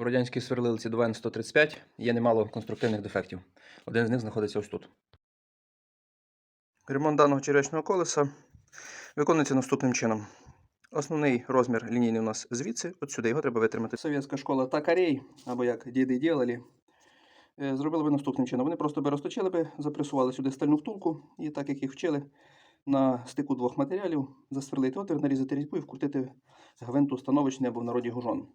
У радянській сверлилці 2Н135 є немало конструктивних дефектів. Один з них знаходиться ось тут. Ремонт даного черв'ячного колеса виконується наступним чином. Основний розмір лінійний у нас звідси, от сюди його треба витримати. Совєтська школа Такарей, або як діди ділали, е, зробили би наступним чином. Вони просто би розточили би, запресували сюди стальну втулку, і так як їх вчили, на стику двох матеріалів засверлити отвір, нарізати різьбу і вкрутити гвинт установочний або в народі гужон.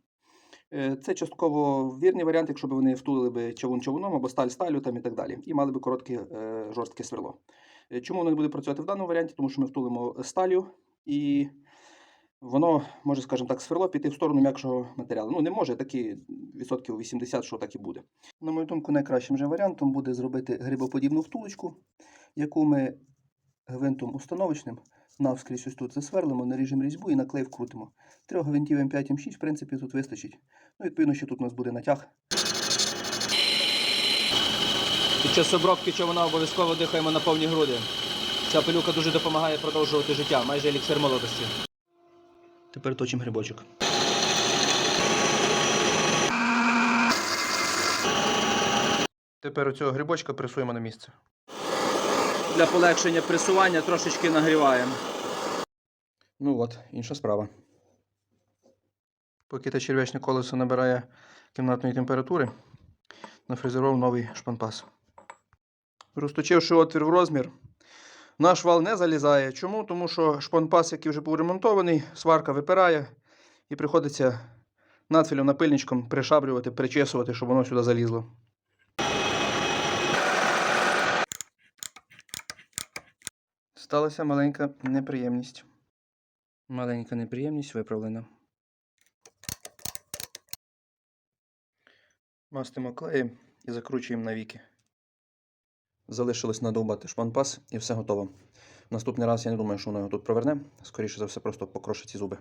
Е, Це частково вірний варіант, якщо б вони втулили би човун човуном або сталь сталю там і так далі. І мали би коротке е, жорстке сверло. Е, Чому воно не буде працювати в даному варіанті? Тому що ми втулимо сталю і воно може, скажімо так, сверло піти в сторону м'якшого матеріалу. Ну, не може, такі відсотків 80, що так і буде. На мою думку, найкращим же варіантом буде зробити грибоподібну втулочку, яку ми гвинтом установочним навскрізь ось тут засверлимо, наріжемо різьбу і наклей вкрутимо. Трьох гвинтів М5 М6, в принципі, тут вистачить. Ну, відповідно, що тут у нас буде натяг. Під час обробки човна обов'язково дихаємо на повні груди. Ця пилюка дуже допомагає продовжувати життя, майже еліксир молодості. Тепер точимо грибочок. Тепер оцього грибочка пресуємо на місце. Для полегшення пресування трошечки нагріваємо. Ну от, інша справа. Поки те черв'ячне колесо набирає кімнатної температури, нафрезерував новий шпанпас. Розточивши отвір в розмір, наш вал не залізає. Чому? Тому що шпанпас, який вже був ремонтований, сварка випирає і приходиться надфілем напильничком пришабрювати, причесувати, щоб воно сюди залізло. Сталася маленька неприємність. Маленька неприємність виправлена. Мастимо клеєм і закручуємо навіки. Залишилось надовбати шпанпас і все готово. Наступний раз я не думаю, що воно його тут проверне. Скоріше за все, просто покрошить ці зуби.